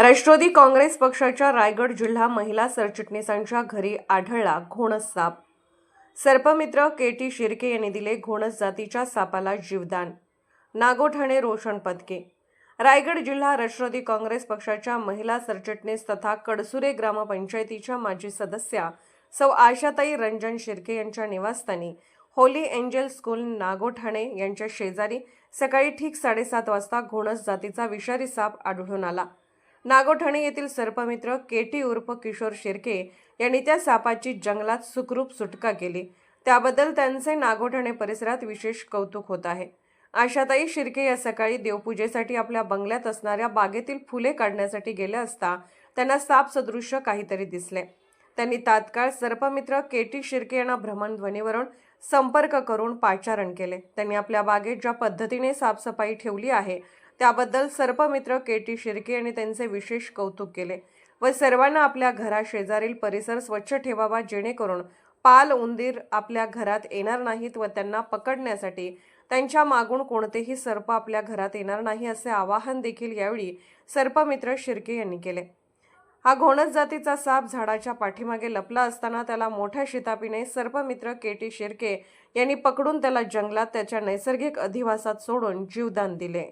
राष्ट्रवादी काँग्रेस पक्षाच्या रायगड जिल्हा महिला सरचिटणीसांच्या घरी आढळला घोणस साप. सर्पमित्र के टी शिर्के यांनी दिले घोणस जातीच्या सापाला जीवदान. नागोठाणे रोशन पदके. रायगड जिल्हा राष्ट्रवादी काँग्रेस पक्षाच्या महिला सरचिटणीस तथा कडसुरे ग्रामपंचायतीच्या माजी सदस्या सौ आशाताई रंजन शिर्के यांच्या निवासस्थानी होली एंजल स्कूल नागोठाणे यांच्या शेजारी सकाळी ठीक साडेसात वाजता घोणस जातीचा विषारी साप आढळून आला. नागोठाणे येथील सर्पमित्र केटी उर्फ किशोर शिर्के यांनी त्या सापाची जंगलात सुखरूप सुटका केली. त्याबद्दल त्यांचे नागोठाणे परिसरात विशेष कौतुक होत आहे. आशाताई शिर्के या सकाळी देवपूजेसाठी आपल्या बंगल्यात असणाऱ्या बागेतील फुले काढण्यासाठी गेल्या असता त्यांना साप सदृश्य काहीतरी दिसले. त्यांनी तात्काळ सर्पमित्र केटी शिर्के यांना भ्रमणध्वनीवरून संपर्क करून पाचारण केले. त्यांनी आपल्या बागेत ज्या पद्धतीने साफसफाई ठेवली आहे त्याबद्दल सर्पमित्र के टी शिर्के यांनी त्यांचे विशेष कौतुक केले व सर्वांना आपल्या घराशेजारील परिसर स्वच्छ ठेवावा जेणेकरून पाल उंदीर आपल्या घरात येणार नाहीत व त्यांना पकडण्यासाठी त्यांच्या मागून कोणतेही सर्प आपल्या घरात येणार नाही असे आवाहन देखील यावेळी सर्पमित्र शिर्के यांनी केले. हा घोणस जातीचा साप झाडाच्या पाठीमागे लपला असताना त्याला मोठ्या शितापीने सर्पमित्र के टी शिर्के यांनी पकडून त्याला जंगलात त्याच्या नैसर्गिक अधिवासात सोडून जीवदान दिले.